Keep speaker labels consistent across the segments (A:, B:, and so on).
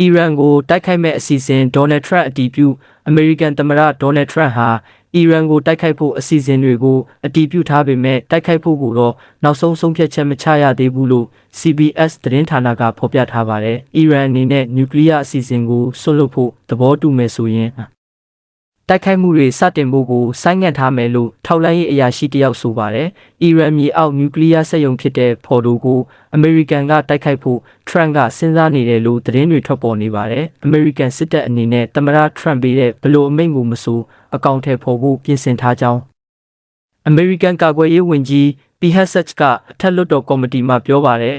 A: အီရန်ကိုတိုက်ခိုက်မဲ့အစီအစဉ်ဒေါ်နယ်ထရန့်အတည်ပြုအမေရိကန်သမ္မတဒေါ်နယ်ထရန့်ဟာအီရန်ကိုတိုက်ခိုက်ဖို့အစီအစဉ်တွေကိုအတည်ပြုထားပေမဲ့တိုက်ခိုက်ဖို့ကိုတော့နောက်ဆုံးဆုံးဖြတ်ချက်မချရသေးဘူးလို့ CBS သတင်းဌာနကဖော်ပြထားပါတယ်။အီရန်အနေနဲ့နျူကလ িয়ার အစီအစဉ်ကိုဆွတ်လွတ်ဖို့သဘောတူမယ်ဆိုရင် တိုက်ခိုက်မှုတွေစတင်ဖို့ကိုဆိုင်းငံ့ထားမယ်လို့ထောက်လှမ်းရေးအရာရှိတယောက်ဆိုပါတယ်။အီရန်မြေအောက်နျူကလ িয়ার စက်ရုံဖြစ်တဲ့ဖော်ဒိုကိုအမေရိကန်ကတိုက်ခိုက်ဖို့ထရန့်ကစဉ်းစားနေတယ်လို့သတင်းတွေထွက်ပေါ်နေပါတယ်။အမေရိကန်စစ်တပ်အနေနဲ့သမ္မတထရန့်ပေးတဲ့ဘလို့အမိန့်ကိုမဆိုအကောင့်ထဲပေါ်ဖို့ပြင်ဆင်ထားကြောင်းအမေရိကန်ကာကွယ်ရေးဝန်ကြီး PHS ကအထက်လွှတ်တော်ကော်မတီမှပြောပါတယ်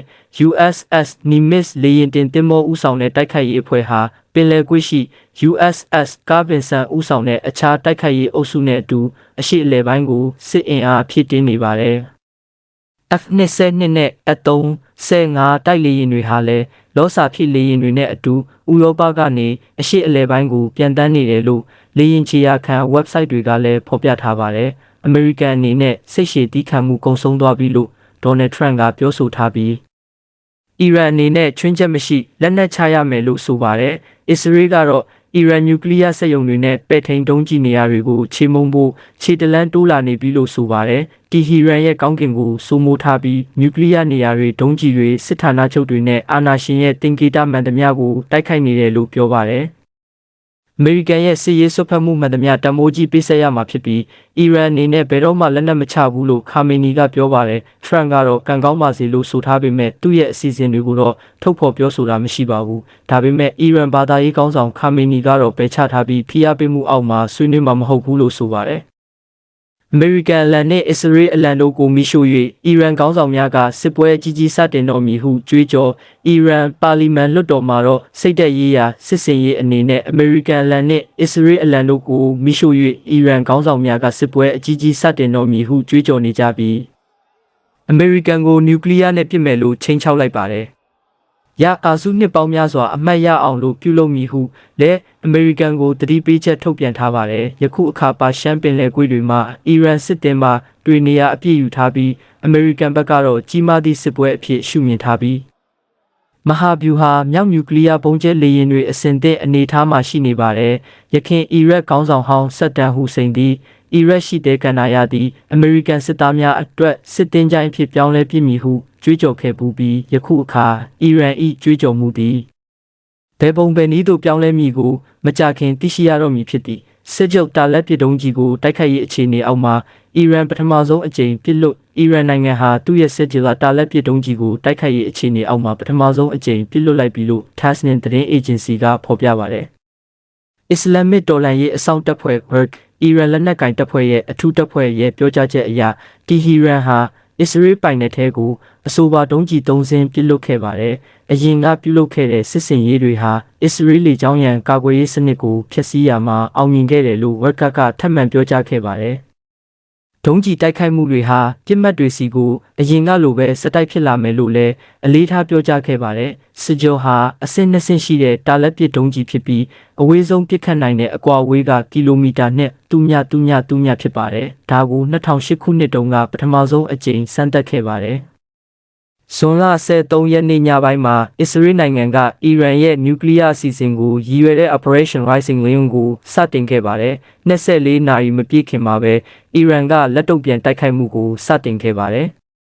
A: USS Nimitz လေယာဉ်တင်သင်္ဘောဦးဆောင်တဲ့တိုက်ခိုက်ရေးအဖွဲ့ဟာပင်လယ်ကွေ့ရှိ USS Carvinson ဦးဆောင်တဲ့အခြားတိုက်ခိုက်ရေးအုပ်စုနဲ့အတူအရှိအလဲပိုင်းကိုစစ်အင်အားဖြည့်တင်းနေပါတယ် F22 နဲ့ F3 15တိုက်လေယာဉ်တွေဟာလည်းလောစာဖြစ်လေယာဉ်တွေနဲ့အတူဥရောပကနေအရှိအလဲပိုင်းကိုပြန်တန်းနေတယ်လို့လေယာဉ်ချီယာခံ website တွေကလည်းဖော်ပြထားပါတယ်။ American အနေနဲ့စိတ်ရှည်တီးခံမှုကုံဆုံးသွားပြီလို့ Donald Trump ကပြောဆိုထားပြီးအီရန်အနေနဲ့ချွင်းချက်မရှိလက်နက်ချရမယ်လို့ဆိုပါတယ်။အစ္စရေးကတော့အီရန်နျူကလ িয়ার စက်ရုံတွေနဲ့ပဲ့ထိန်တုံးကြီးနေရာတွေကိုချေမှုန်းဖို့ခြေတလန်းတိုးလာနေပြီလို့ဆိုပါတယ်။တီဟီရန်ရဲ့ကောင်းကင်ကိုစိုးမိုးထားပြီးနျူကလ িয়ার နေရာတွေဒုံးကြီးတွေစစ်ဌာနချုပ်တွေနဲ့အာဏာရှင်ရဲ့တင်ကေတမှန်သမျှကိုတိုက်ခိုက်နေတယ်လို့ပြောပါတယ်။ အမေရိကန်ရဲ့စစ်ရေးဆွတ်ဖက်မှုမှန်သမျှတမိုးကြီးပေးဆက်ရမှာဖြစ်ပြီးအီရန်အနေနဲ့ဘယ်တော့မှလက်နက်မချဘူးလို့ခါမီနီကပြောပါတယ်။ထရန့်ကတော့ကံကောင်းပါစေလို့ဆိုထားပေမဲ့သူ့ရဲ့အစီအစဉ်တွေကိုတော့ထုတ်ဖော်ပြောဆိုတာမရှိပါဘူး။ဒါပေမဲ့အီရန်ဘာသာရေးကောင်းဆောင်ခါမီနီကတော့ပယ်ချထားပြီးဖိအားပေးမှုအောက်မှာဆွေးနွေးမှာမဟုတ်ဘူးလို့ဆိုပါတယ်။ အမေရိကန်အလံနဲ့အစ္စရေးအလံတို့ကိုမိရှို့၍အီရန်ခေါင်းဆောင်များကစစ်ပွဲအကြီးကြီးစတင်တော်မူဟုကြွေးကြော်အီရန်ပါလီမန်လွှတ်တော်မှာတော့စိတ်သက်ရေးရာစစ်စင်ရေးအနေနဲ့အမေရိကန်အလံနဲ့အစ္စရေးအလံတို့ကိုမိရှို့၍အီရန်ခေါင်းဆောင်များကစစ်ပွဲအကြီးကြီးစတင်တော်မူဟုကြွေးကြော်နေကြပြီးအမေရိကန်ကိုနျူကလ িয়ার နဲ့ပစ်မယ်လို့ချိန်ချောက်လိုက်ပါတယ် ရအာစုနှစ်ပေါင်းများစွာအမှတ်ရအောင်လို့ပြုလုပ်မည်ဟုလည်းအမေရိကန်ကိုတတိပေးချက်ထုတ်ပြန်ထားပါတယ်။ယခုအခါပါရှမ်းပင်လယ်ကွေ့တွေမှာအီရန်စစ်တင်မှတွေ့နေရအပြည့်ယူထားပြီးအမေရိကန်ဘက်ကတော့ကြီးမားသည့်စစ်ပွဲအဖြစ်ရှုမြင်ထားပြီးမဟာဗျူဟာမြောက်နျူကလ িয়ার ပုံကျဲလေယာဉ်တွေအစဉ်သင့်အနေအထားမှာရှိနေပါတယ်။ယခင်အီရတ်ခေါင်းဆောင်ဟောင်းဆက်တန်ဟူစိန်သည်အီရတ်ရှိတဲ့ကန်နာရသည့်အမေရိကန်စစ်သားများအတွက်စစ်တင်ကြိုင်ဖြစ်ပြောင်းလဲပြစ်မည်ဟု ကြွေးကြော်ခဲ့ပူပြီးယခုအခါအီရန်၏ကြွေးကြော်မှုသည်ဘယ်ပုံပဲနည်းသို့ပြောင်းလဲမည်ကိုမကြခင်သိရှိရတော့မည်ဖြစ်သည်စစ်ချုပ်တာလက်ပစ်တုံးကြီးကိုတိုက်ခိုက်ရေးအခြေအနေအောက်မှာအီရန်ပထမဆုံးအကြိမ်ပြစ်လွတ်အီရန်နိုင်ငံဟာသူ့ရဲ့စစ်ကြေလာတာလက်ပစ်တုံးကြီးကိုတိုက်ခိုက်ရေးအခြေအနေအောက်မှာပထမဆုံးအကြိမ်ပြစ်လွတ်လိုက်ပြီလို့ Tasnim သတင်းအေဂျင်စီကဖော်ပြပါတယ်အစ္စလာမစ်တော်လှန်ရေးအစောင့်တပ်ဖွဲ့ BRIC အီရန်လက်နက်ကင်တပ်ဖွဲ့ရဲ့အထူးတပ်ဖွဲ့ရဲ့ပြောကြားချက်အရတီဟီရန်ဟာ အစ္စရေးပိုင်နယ်ထဲကိုအဆိုပါတုံးကြီး၃စင်းပစ်လွတ်ခဲ့ပါတယ်။အရင်ကပြုလုပ်ခဲ့တဲ့စစ်စင်ရေးတွေဟာအစ္စရေးလေကြောင်းရန်ကာကွယ်ရေးစနစ်ကိုဖျက်ဆီးရမှာအောင်မြင်ခဲ့တယ်လို့ဝက်ကကထပ်မံပြောကြားခဲ့ပါတယ်။ ဒုံးကြီးတိုက်ခိုက်မှုတွေဟာပြစ်မှတ်တွေစီကိုအရင်ကလိုပဲစတိုက်ဖြစ်လာမယ်လို့လည်းအလေးထားပြောကြားခဲ့ပါတယ်။စစ်ကြောဟာအဆင့်နှစ်ဆင့်ရှိတဲ့တာလက်ပစ်ဒုံးကြီးဖြစ်ပြီးအဝေးဆုံးပစ်ခတ်နိုင်တဲ့အကွာအဝေးကကီလိုမီတာနဲ့တူညတူညတူညဖြစ်ပါတယ်။ဒါကို2008ခုနှစ်တုန်းကပထမဆုံးအကြိမ်စမ်းသပ်ခဲ့ပါတယ်။ ဇွန်လ23ရက်နေ့ညပိုင်းမှာအစ္စရေးနိုင်ငံကအီရန်ရဲ့နျူကလ িয়ার အစီအစဉ်ကိုရည်ရွယ်တဲ့ Operation Rising Lion ကိုစတင်ခဲ့ပါတယ်။24နာရီမပြည့်ခင်မှာပဲအီရန်ကလက်တုံ့ပြန်တိုက်ခိုက်မှုကိုစတင်ခဲ့ပါတယ်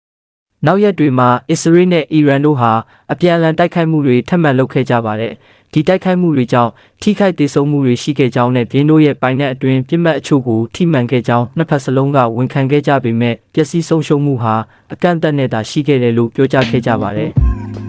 A: ။နောက်ရက်တွေမှာအစ္စရေးနဲ့အီရန်တို့ဟာအပြန်အလှန်တိုက်ခိုက်မှုတွေထပ်မံလုပ်ခဲ့ကြပါတယ်။ ဒီတိုက်ခိုက်မှုတွေကြောင့်ထိခိုက်ဒေဆုံးမှုတွေရှိခဲ့ကြောင်းနဲ့ပြင်းတို့ရဲ့ပိုင်နက်အတွင်းပြစ်မှတ်အချို့ကိုထိမှန်ခဲ့ကြောင်းနှစ်ဖက်စလုံးကဝန်ခံခဲ့ကြပေမဲ့ပျက်စီးဆုံးရှုံးမှုဟာအကန့်အသတ်နဲ့သာရှိခဲ့တယ်လို့ပြောကြားခဲ့ကြပါတယ်။